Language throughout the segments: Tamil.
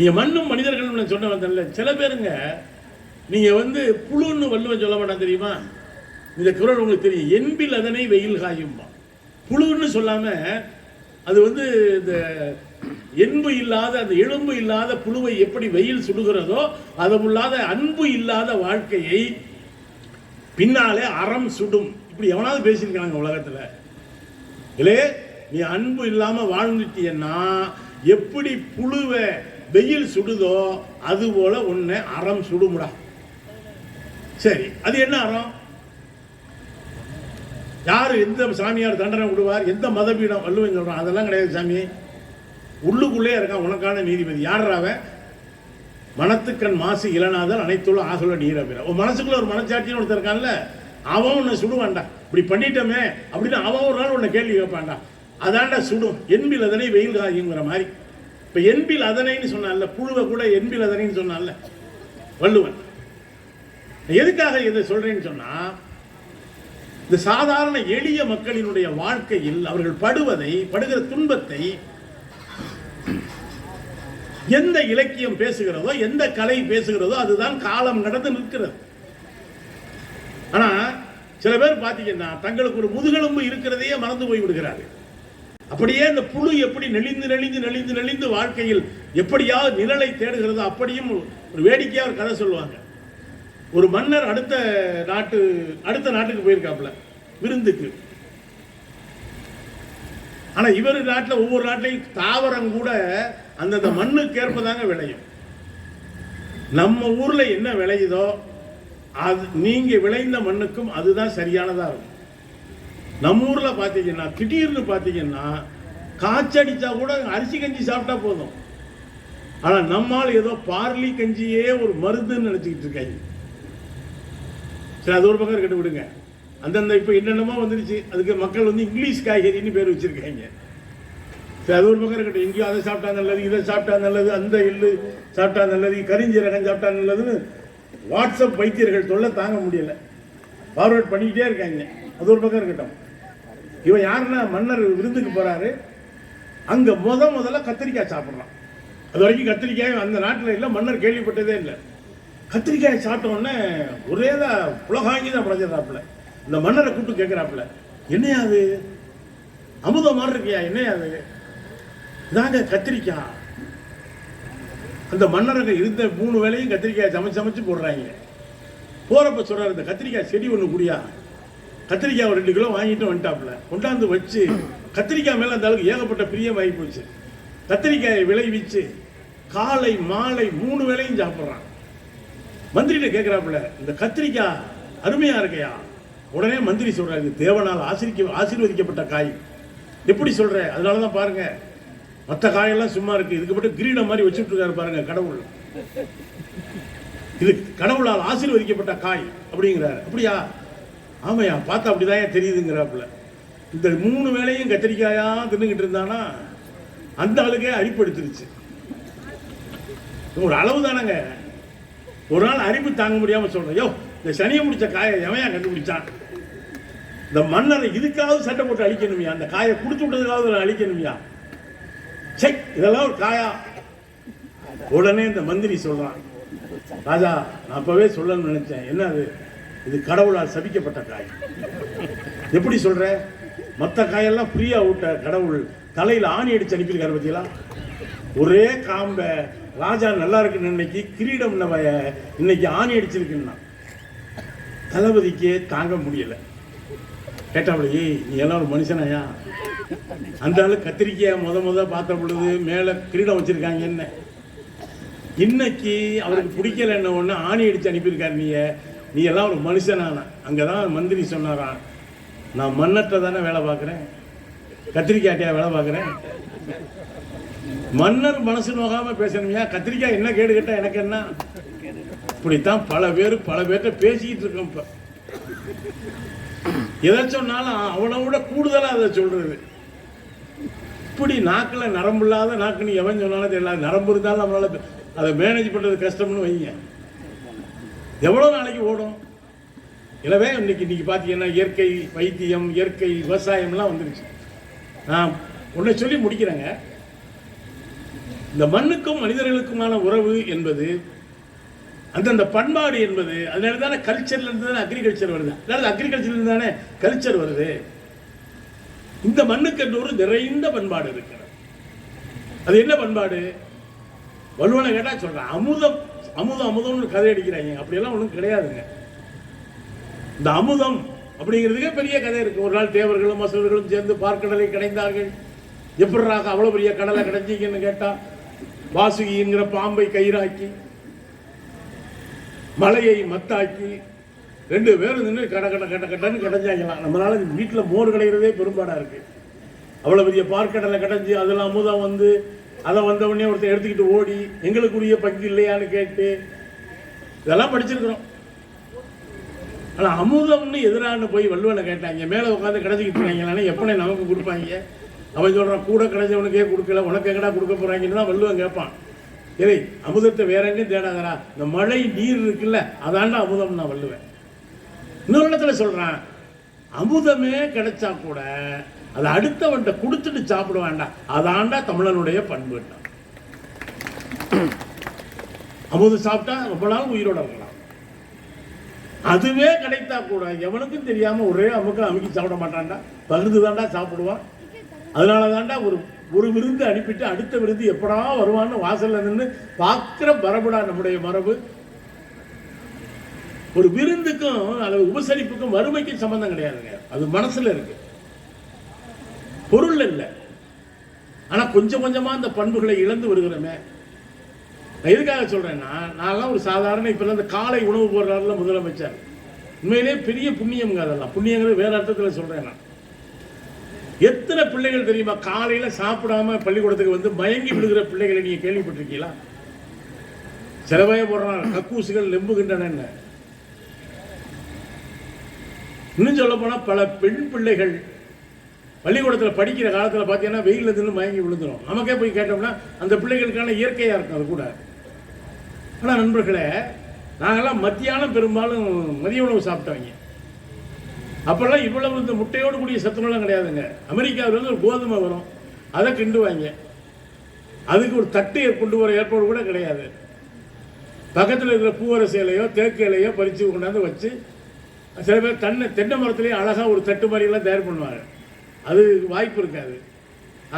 நீங்கள் மண்ணும் மனிதர்கள் நான் சொன்ன வந்தேன்ல சில பேருங்க நீங்கள் வந்து புழுன்னு வள்ளுவன் சொல்ல மாட்டான் தெரியுமா? இந்த குரல் உங்களுக்கு தெரியும். என்பில் அதனை வெயில் காயும்பா. புழுன்னு சொல்லாம அது வந்து இந்த என்பு இல்லாத அந்த எலும்பு இல்லாத புழுவை எப்படி வெயில் சுடுகிறதோ அதுமில்லாத அன்பு இல்லாத வாழ்க்கையை பின்னாலே அறம் சுடும். இப்படி எவனாவது பேசியிருக்காங்க உலகத்தில்? இல்லே நீ அன்பு இல்லாமல் வாழ்ந்துட்டீன்னா எப்படி புழுவை வெயில் சுடுதோ அது போல உன்னை அறம் சுடுமுடா. சரி அது என்ன அறம்? யார் எந்த சாமியார் தண்டனை விடுவார் எந்த மதபீடம் வள்ளுவன் சொல்கிறான் அதெல்லாம் கிடையாது சாமி. உள்ளுக்குள்ளே இருக்கான் உனக்கான நீதிபதி. யார் மனத்துக்கண் மாசு இளநாதல் அனைத்துள்ள ஆகல நீரபிர உன் மனசுக்குள்ள ஒரு மனச்சாட்சின்னு ஒருத்தர் இருக்கான்ல அவன் உன்னை சுடுவான்டா. இப்படி பண்ணிட்டோமே அப்படின்னு அவன் ஒரு நாள் உன்னை கேள்வி கேட்பான்டா. அதான்டா சுடும். என்பில் அதனை வெயில் காயுங்கிற மாதிரி. இப்ப என்பில் அதனைன்னு சொன்னால புழுவை கூட என்பில் அதனைன்னு சொன்னால வள்ளுவன். எதுக்காக இதை சொல்றேன்னு சொன்னா இந்த சாதாரண எளிய மக்களினுடைய வாழ்க்கையில் அவர்கள் படுவதை படுகிற துன்பத்தை எந்த இலக்கியம் பேசுகிறதோ எந்த கலை பேசுகிறதோ அதுதான் காலம் நடந்து நிற்கிறது. ஆனா சில பேர் பார்த்தீங்கன்னா தங்களுக்கு ஒரு முதுகெலும்பு இருக்கிறதையே மறந்து போய் விடுகிறார்கள். அப்படியே இந்த புழு எப்படி நெளிந்து நெளிந்து நெளிந்து நெளிந்து வாழ்க்கையில் எப்படியாவது நிழலை தேடுகிறதோ அப்படியும் ஒரு வேடிக்கையாக ஒரு கதை சொல்லுவாங்க. ஒரு மன்னர் அடுத்த நாட்டு அடுத்த நாட்டுக்கு போயிருக்காப்புல விருந்துக்கு. ஆனா இவர் நாட்டில் ஒவ்வொரு நாட்டிலையும் தாவரம் கூட அந்தந்த மண்ணுக்கு ஏற்பதாங்க விளையும். நம்ம ஊர்ல என்ன விளையுதோ அது நீங்க விளைந்த மண்ணுக்கும் அதுதான் சரியானதாக இருக்கும். நம்ம ஊரில் பார்த்தீங்கன்னா திடீர்னு பார்த்தீங்கன்னா காய்ச்சடிச்சா கூட அரிசி கஞ்சி சாப்பிட்டா போதும். ஆனால் நம்மால் ஏதோ பார்லி கஞ்சியே ஒரு மருந்துன்னு நினச்சிக்கிட்டு இருக்காங்க. சரி அது ஒரு பக்கம் இருக்கட்டும் விடுங்க. அந்தந்த இப்போ என்னென்னமோ வந்துருச்சு. அதுக்கு மக்கள் வந்து இங்கிலீஷ் காய்கறின்னு பேர் வச்சிருக்காங்க. சரி அது ஒரு பக்கம் இருக்கட்டும். எங்கேயோ அதை சாப்பிட்டா நல்லது இதை சாப்பிட்டா நல்லது அந்த எள்ளு சாப்பிட்டா நல்லது கரிஞ்சீரகம் சாப்பிட்டா நல்லதுன்னு வாட்ஸ்அப் வைத்தியர்கள் தொல்லை தாங்க முடியல. ஃபார்வேர்ட் பண்ணிக்கிட்டே இருக்காங்க. அது ஒரு பக்கம் இருக்கட்டும். இவன் யாருன்னா மன்னர் விருந்துக்கு போறாரு. அங்க முத முதல்ல கத்திரிக்காய் சாப்பிட்றான். அது வரைக்கும் கத்திரிக்காய் அந்த நாட்டில் இல்லை மன்னர் கேள்விப்பட்டதே இல்லை. கத்திரிக்காய் சாப்பிட்ட உடனே தான் புலகாங்கி தான் படைச்சிடறாப்புல இந்த மன்னரை கூப்பிட்டு கேட்குறாப்புல என்னையா அது? அமுதம் மாதிரி இருக்கியா? என்னையா அது? இதாங்க கத்திரிக்காய். அந்த மன்னரங்க இருந்த மூணு வேளையும் கத்திரிக்காய் சமைச்சு சமைச்சு போடுறாங்க. போறப்ப சொல்றாரு இந்த கத்திரிக்காய் செடி ஒன்று குடியா? கத்திரிக்காய் ஒரு ரெண்டு கிலோ வாங்கிட்டு வந்துட்டாப்புல. கொண்டாந்து வச்சு கத்திரிக்காய் மேலே அந்த அளவுக்கு ஏகப்பட்ட பிரியம் ஆகி போச்சு. கத்திரிக்காயை விளைவிச்சு காலை மாலை மூணு வேளையும் சாப்பிட்றான். மந்திரிகிட்ட கேட்குறாப்புல இந்த கத்திரிக்காய் அருமையாக இருக்கையா? உடனே மந்திரி சொல்கிறார் இது தேவனால் ஆசிரிக்க ஆசீர்வதிக்கப்பட்ட காய். எப்படி சொல்கிற அதனால தான் பாருங்கள் மற்ற காயெல்லாம் சும்மா இருக்குது இதுக்கு மட்டும் கிரீடம் மாதிரி வச்சுட்டு இருக்காரு கடவுள். இது கடவுளால் ஆசீர்வதிக்கப்பட்ட காய் அப்படிங்கிறாரு. அப்படியா? ஆமையா பார்த்தா அப்படிதான் தெரியுதுங்கிறாப்புல. இந்த மூணு வேலையும் கத்திரிக்காயா தின்னுக்கிட்டு இருந்தானா அந்த ஆளுக்கே அரிப்படுத்துருச்சு ஒரு அளவு தானங்க. ஒரு நாள் அரிப்பு தாங்க முடியாம சொல்றேன். யோ இந்த சனியை முடிச்ச காயை எவையா கண்டுபிடிச்சான்? இந்த மன்னரை இதுக்காவது சட்டை போட்டு அழிக்கணுமியா? அந்த காயை குடிச்சு விட்டதுக்காவது அழிக்கணுமியா? சை இதெல்லாம் ஒரு காயா. உடனே இந்த மந்திரி சொல்கிறான் ராஜா நான் அப்பவே சொல்லணும்னு நினைச்சேன். என்ன அது இது கடவுளால் சபிக்கப்பட்ட காய். எப்படி சொல்ற? மற்ற காயெல்லாம் ஃப்ரீயா விட்ட கடவுள் தலையில ஆணி அடிச்சு அனுப்பியிருக்காரு பத்தியலா ஒரே காம்ப. ராஜா நல்லா இருக்குன்னு இன்னைக்கு கிரீடம் நம்ம இன்னைக்கு ஆணி அடிச்சிருக்குன்னா தளபதிக்கே தாங்க முடியல. கேட்டாப்புல ஏய் நீ எல்லாம் ஒரு மனுஷனாயா? அந்த ஆளு கத்திரிக்காய் முத முத பார்த்த பொழுது மேல கிரீடம் வச்சிருக்காங்க என்ன இன்னைக்கு அவருக்கு பிடிக்கல என்ன ஒண்ணு ஆணி அடிச்சு அனுப்பியிருக்காரு நீ நீ எல்லாம் ஒரு மனுஷனான அங்கதான் மந்திரி சொன்னாராம். நான் மண்ணற்ற தானே வேலை பார்க்குறேன். கத்திரிக்காய்ட்டியா வேலை பார்க்குறேன். மன்னர் மனசு நோகாமல் பேசணுமையா? கத்திரிக்காய் என்ன கேடு கேட்டால் எனக்கு என்ன? இப்படித்தான் பல பேர் பல பேர்கிட்ட பேசிக்கிட்டு இருக்கோம் இப்ப. எதை சொன்னாலும் அவனை விட கூடுதலா அதை சொல்றது. இப்படி நாக்கில் நரம்பு இல்லாத நாக்கு நீ எவன் சொன்னாலும் தெரியல நரம்பு இருந்தாலும் நம்மளால் அதை மேனேஜ் பண்றது கஷ்டம்னு வைங்க. எவ்வளோ நாளைக்கு ஓடும்? எனவே இன்னைக்கு இன்றைக்கி பார்த்தீங்கன்னா இயற்கை வைத்தியம் இயற்கை விவசாயம்லாம் வந்துருச்சு. நான் ஒன்றை சொல்லி முடிக்கிறேங்க. இந்த மண்ணுக்கும் மனிதர்களுக்குமான உறவு என்பது அந்தந்த பண்பாடு என்பது அதனால தானே கல்ச்சர்ல இருந்து தானே அக்ரிகல்ச்சர் வருது. அதாவது அக்ரிகல்ச்சர்ல இருந்து தானே கல்ச்சர் வருது. இந்த மண்ணுக்கு என்று ஒரு நிறைந்த பண்பாடு இருக்கிறது. அது என்ன பண்பாடு? வலுவனை கேட்டால் சொல்றேன் அமுதம் அமுதம் அமுதம்னு கதை அடிக்கிறாங்க. அப்படியெல்லாம் ஒன்றும் கிடையாதுங்க. இந்த அமுதம் அப்படிங்கிறதுக்கே பெரிய கதை இருக்குது ஒரு நாள் தேவர்களும் மசவர்களும் சேர்ந்து பார்க்கடலை கிடைந்தார்கள். எப்படிராக அவ்வளோ பெரிய கடலை கிடைச்சிங்கன்னு கேட்டால் வாசுகிங்கிற பாம்பை கயிறாக்கி மலையை மத்தாக்கி ரெண்டு பேரும் நின்று கட கட கட்ட கட்டன்னு கடைஞ்சாங்களாம் நம்மளால வீட்டில் மோர் கிடைக்கிறதே பெரும்பாடாக இருக்குது அவ்வளோ பெரிய பார்க்கடலை கடைஞ்சி அதில் அமுதம் வந்து அதை வந்த உடனே ஒருத்தர் எடுத்துக்கிட்டு ஓடி எங்களுக்குரிய பங்கு இல்லையான்னு கேட்டு இதெல்லாம் படிச்சிருக்கிறோம். ஆனால் அமுதம்னு எதிரான போய் வள்ளுவனை கேட்டாங்க. மேலே உட்காந்து கிடைச்சிக்கிட்டு இருக்காங்களானே எப்பனே நமக்கு கொடுப்பாங்க. அவன் சொல்கிறான் கூட கிடைச்சவனுக்கே கொடுக்கல. உனக்கு எங்கடா கொடுக்க போகிறாங்கன்னு தான் வள்ளுவன் கேட்பான். இல்லை அமுதத்தை வேற எங்கேயும் தேடாதரா இந்த மழை நீர் இருக்குல்ல அதாண்டா அமுதம் நான் வள்ளுவேன். இன்னொரு இடத்துல சொல்கிறான் அமுதமே கிடைச்சா கூட அதை அடுத்தவன்ட்ட கொடுத்துட்டு சாப்பிட வேண்டாம். அதாண்டா தமிழனுடைய பண்பு. அமுது சாப்பிட்டா ரொம்ப நாள் உயிரோட இருக்கலாம். அதுவே கிடைத்தா கூட எவனுக்கும் தெரியாம ஒரே அமுக்க அமுக்கி சாப்பிட மாட்டான்டா. பகிர்ந்து தாண்டா சாப்பிடுவான். அதனால தாண்டா ஒரு ஒரு விருந்து அனுப்பிட்டு அடுத்த விருந்து எப்படா வருவான்னு வாசல்ல நின்று பார்க்குற மரபுடா நம்முடைய மரபு. ஒரு விருந்துக்கும் அல்லது உபசரிப்புக்கும் வறுமைக்கும் சம்மந்தம் கிடையாதுங்க. அது மனசுல இருக்கு. பொருள் இல்லை ஆனா கொஞ்சம் கொஞ்சமா அந்த பண்புகளை இழந்து வருகிறோமே. நான் எதுக்காக சொல்றேன்னா நான்லாம் ஒரு சாதாரண இப்ப இந்த காலை உணவு போடுறாருல முதலமைச்சர். உண்மையிலே பெரிய புண்ணியம்ங்க அதெல்லாம். புண்ணியங்கிறது வேற அர்த்தத்தில் சொல்றேன் நான். எத்தனை பிள்ளைகள் தெரியுமா? காலையில சாப்பிடாம பள்ளிக்கூடத்துக்கு வந்து மயங்கி விடுகிற பிள்ளைகளை நீங்க கேள்விப்பட்டிருக்கீங்களா? சில போடுறான் கக்கூசுகள் நெம்புகின்றன இன்னும் சொல்ல போனா பல பெண் பிள்ளைகள் பள்ளிக்கூடத்தில் படிக்கிற காலத்தில் பார்த்தீங்கன்னா வெயிலில் தின்னு மயங்கி விழுந்துரும். நமக்கே போய் கேட்டோம்னா அந்த பிள்ளைகளுக்கான இயற்கையாக இருக்கும் அது கூட. ஆனால் நண்பர்களே நாங்கெல்லாம் மத்தியானம் பெரும்பாலும் மதிய உணவு சாப்பிட்டவங்க. அப்போல்லாம் இவ்வளவு இந்த முட்டையோடு கூடிய சத்துணவுலாம் கிடையாதுங்க. அமெரிக்காவிலேருந்து ஒரு கோதுமை வரும். அதை கிண்டுவாங்க. அதுக்கு ஒரு தட்டையை கொண்டு வர ஏற்பாடு கூட கிடையாது. பக்கத்தில் இருக்கிற பூவரசு இலையோ தேக்கு இலையோ பறித்து கொண்டாந்து வச்சு சில பேர் தன்னை தென்னை மரத்துலேயே அழகாக ஒரு தட்டு மாதிரியெல்லாம் தயார் பண்ணுவாங்க. அது வாய்ப்பு இருக்காது.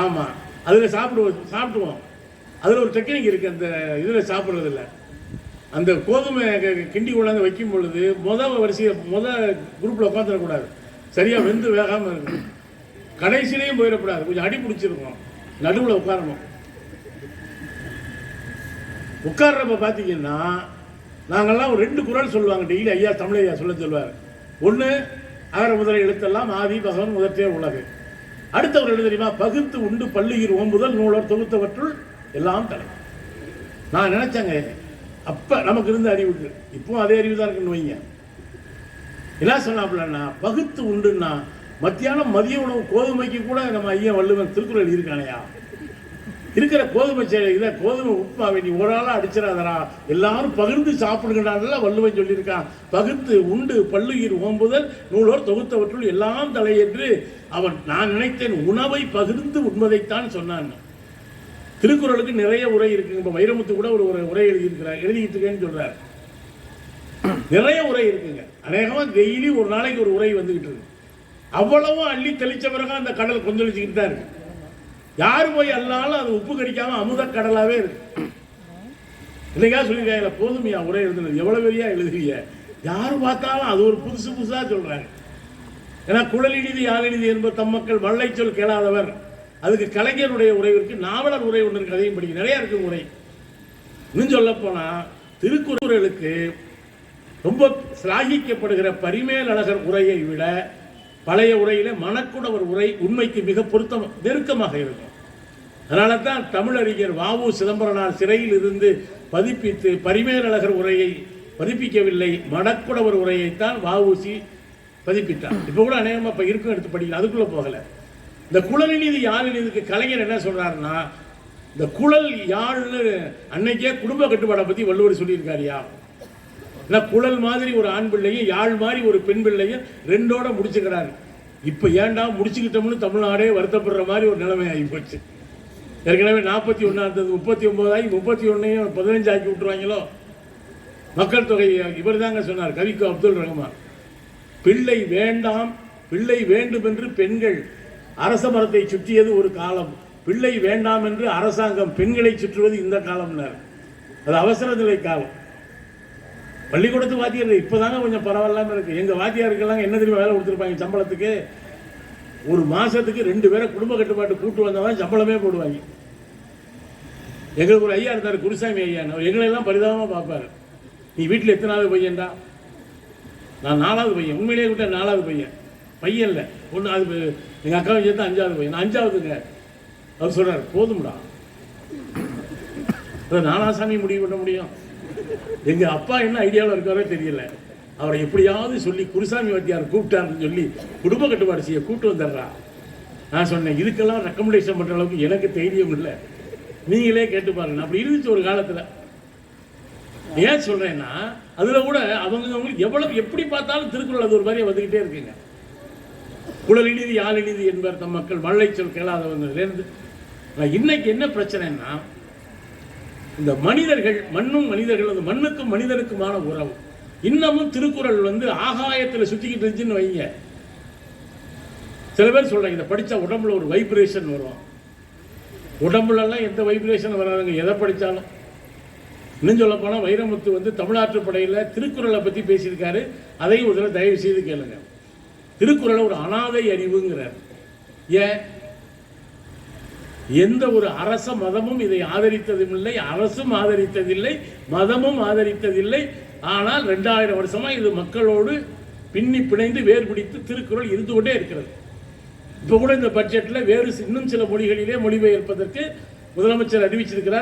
ஆமாம் அதில் சாப்பிடுவோம் சாப்பிடுவோம் அதில் ஒரு டெக்னிக் இருக்குது அந்த இதில் சாப்பிட்றதில்ல. அந்த கோதுமை கிண்டி கொண்டாந்து வைக்கும் பொழுது மொதல் வரிசையை மொதல் குரூப்பில் உட்காந்துடக்கூடாது சரியாக வெந்து வேகாமல் இருக்கும் கடைசியிலையும் போயிடக்கூடாது. கொஞ்சம் அடி பிடிச்சிருக்கும். நடுவில் உட்காரணும். உட்கார்றப்ப பார்த்தீங்கன்னா நாங்கள்லாம் ஒரு ரெண்டு குரல் சொல்லுவாங்க. டெய்லி ஐயா தமிழ் ஐயா சொல்ல சொல்லுவார். ஒன்று அகர முதல எழுத்தெல்லாம் ஆதி பகவன் முதற்றே உலகு. அடுத்தவர் எழுத தெரியுமா? பகுத்து உண்டு பள்ளியில் ஓம்புதல் நூலர் தொகுத்தவற்றுள் எல்லாம் தலை. நான் நினைச்சேங்க அப்ப நமக்கு இருந்த அறிவுக்கு இப்போ அதே அறிவு தான் இருக்குன்னு வைங்க. என்ன சொன்னாப்புலன்னா பகுத்து உண்டுன்னா மத்தியானம் மதிய உணவு கோதுமைக்கு கூட நம்ம ஐயன் வள்ளுவன் திருக்குறள் இருக்கானையா இருக்கிற கோதுமை செடி இதை கோதுமை உப்புமாவை நீ ஒரு ஆளாக அடிச்சிடாதடா. எல்லாரும் பகிர்ந்து சாப்பிடுங்கடான்ல வள்ளுவன் சொல்லியிருக்கான். பகிர்ந்து உண்டு பல்லுயிர் ஓம்புதல் நூலோர் தொகுத்தவற்றுள் எல்லாம் தலை என்று அவன் நான் நினைத்தேன் உணவை பகிர்ந்து உண்பதைத்தான் சொன்னான். திருக்குறளுக்கு நிறைய உரை இருக்குங்க இப்போ வைரமுத்து கூட ஒரு ஒரு உரை எழுதியிருக்கிறார் எழுதிட்டு இருக்கேன்னு சொல்றார். நிறைய உரை இருக்குங்க. அநேகமாக டெய்லி ஒரு நாளைக்கு ஒரு உரை வந்துகிட்டு இருக்கு. அவ்வளவும் அள்ளி தெளிச்ச பிறகு அந்த கடல் கொந்தளிச்சுக்கிட்டு தான் இருக்கு. யார் போய் அல்லாலும் அது உப்பு கடிக்காம அமுத கடலாவே இருக்கு. இன்னைக்கா சொல்லியிருக்காங்க போதுமையா உரை எழுதுனது. எவ்வளவு பெரியா எழுதுவீங்க யார் பார்த்தாலும் அது ஒரு புதுசு புதுசா சொல்றாங்க. ஏன்னா குழலினிது யாழினிது என்பது தம் மக்கள் வள்ளை சொல் கேளாதவர். அதுக்கு கலைஞருடைய உரை இருக்கு நாவலர் உரை ஒன்று இருக்கு அதையும் படிக்க நிறைய இருக்கு உரை. இன்னும் சொல்ல போனா திருக்குறளுக்கு ரொம்ப சிலாகிக்கப்படுகிற பரிமேல் அழகர் உரையை விட பழைய உரையில மணக்குடவர் உரை உண்மைக்கு மிக பொருத்தம் நெருக்கமாக இருக்கும். அதனால தான் தமிழறிஞர் வாவு சிதம்பரனார் சிறையில் இருந்து பதிப்பித்து பரிமேலழகர் உரையை பதிப்பிக்கவில்லை மடக்குடவர் உரையைத்தான் வாவுசி பதிப்பிட்டார். இப்போ கூட அநேகமாக இப்போ இருக்கும் எடுத்து படிக்கலாம் அதுக்குள்ளே போகல. இந்த குழலினிது யாழினிதுக்கு கலைஞர் என்ன சொல்றாருன்னா இந்த குழல் யாழ்னு அன்னைக்கே குடும்ப கட்டுப்பாடை பற்றி வள்ளுவர் சொல்லியிருக்காருயா? ஏன்னா குழல் மாதிரி ஒரு ஆண் பிள்ளையும் யாழ் மாதிரி ஒரு பெண் பிள்ளையும் ரெண்டோட முடிச்சுக்கிறாரு. இப்போ ஏன்டா முடிச்சுக்கிட்டோம்னு தமிழ்நாடே வருத்தப்படுற மாதிரி ஒரு நிலைமை ஆகி போச்சு. ஏற்கனவே நாற்பத்தி ஒன்றா இருந்தது முப்பத்தி ஒன்பதாகி முப்பத்தி ஒன்றையும் பதினஞ்சு ஆக்கி விட்டுருவாங்களோ? மக்கள் தொகை இவர் தாங்க சொன்னார் கவிக்கு அப்துல் ரஹ்மான். பிள்ளை வேண்டாம் பிள்ளை வேண்டும் என்று பெண்கள் அரச மரத்தை சுற்றியது ஒரு காலம். பிள்ளை வேண்டாம் என்று அரசாங்கம் பெண்களை சுற்றுவது இந்த காலம்னார். அது அவசர நிலை காலம். பள்ளிக்கூடத்து வாத்தியார் இப்போதாங்க கொஞ்சம் பரவாயில்லாமல் இருக்குது எங்கள் வாத்தியாருக்கெல்லாம் என்ன தெரியுமா வேலை கொடுத்துருப்பாங்க சம்பளத்துக்கு? ஒரு மாசத்துக்கு ரெண்டு பேரை குடும்ப கட்டுப்பாட்டு கூட்டு வந்தாதான் சம்பளமே போடுவாங்க. எங்களுக்கு ஒரு ஐயா இருந்தார் குருசாமி ஐயா. எங்களை எல்லாம் பரிதாபமாக பார்ப்பாரு. நீ வீட்டில் எத்தனாவது பையன்டா? நான் நாலாவது பையன். உண்மையிலேயே விட்ட நாலாவது பையன். பையன் இல்லை. ஒன்று அது எங்கள் அக்காவை சேர்த்து அஞ்சாவது பையன். நான் அஞ்சாவதுங்க. அவர் சொல்கிறார் போதும்டா. அதை நானா சாமி முடிவு பண்ண முடியும். எங்கள் அப்பா என்ன ஐடியாவில் இருக்காரோ தெரியல. அவரை எப்படியாவது சொல்லி குருசாமி வாத்தியார் கூப்பிட்டாருன்னு சொல்லி குடும்ப கட்டுப்பாடு செய்ய கூப்பிட்டு வந்துடுறா நான் சொன்னேன் இதுக்கெல்லாம் ரெக்கமெண்டேஷன் பண்ணுற அளவுக்கு எனக்கு தைரியம் இல்லை. நீங்களே கேட்டு பாருங்க. அப்படி இருந்துச்சு ஒரு காலத்துல. ஏன் சொல்றேன்னா அதில் கூட அவங்க அவங்களுக்கு எவ்வளவு எப்படி பார்த்தாலும் திருக்குறள் அது ஒரு மாதிரி வந்துகிட்டே இருக்குங்க. குழல் இனிது யாழ் இனிது என்பர் தம் மக்கள் மழை சொல் கேளாதவங்கலேருந்து நான் இன்னைக்கு என்ன பிரச்சனைன்னா இந்த மனிதர்கள் மண்ணும் மனிதர்கள் அந்த மண்ணுக்கும் மனிதனுக்குமான உறவு. இன்னமும் திருக்குறள் வந்து ஆகாயத்தில் சுற்றிக்கிட்டு இருந்துச்சுன்னு வைங்க. சில பேர் சொல்கிறாங்க இதை படித்தா உடம்புல ஒரு வைப்ரேஷன் வரும். உடம்புலலாம் எந்த வைப்ரேஷன் வராதுங்க எதை படித்தாலும் இன்னும் சொல்ல போனால் வைரமுத்து வந்து தமிழ்நாட்டு படையில் திருக்குறளை பற்றி பேசியிருக்காரு. அதையும் ஒரு தயவு செய்து கேளுங்க. திருக்குறளை ஒரு அனாதை அறிவுங்கிறார். ஏன்? எந்த ஒரு அரச மதமும் இதை ஆதரித்ததும் இல்லை அரசும் ஆதரித்ததில்லை மதமும் ஆதரித்ததில்லை. ஆனால் ரெண்டாயிரம் வருஷமா இது மக்களோடு பின்னி பிணைந்து வேர் பிடித்து திருக்குறள் இருந்து கொண்டே இருக்கிறது. இப்போ கூட இந்த பட்ஜெட்டில் வேறு இன்னும் சில மொழிகளிலே மொழிபெயர்ப்பதற்கு முதலமைச்சர் அறிவிச்சிருக்கிறார்.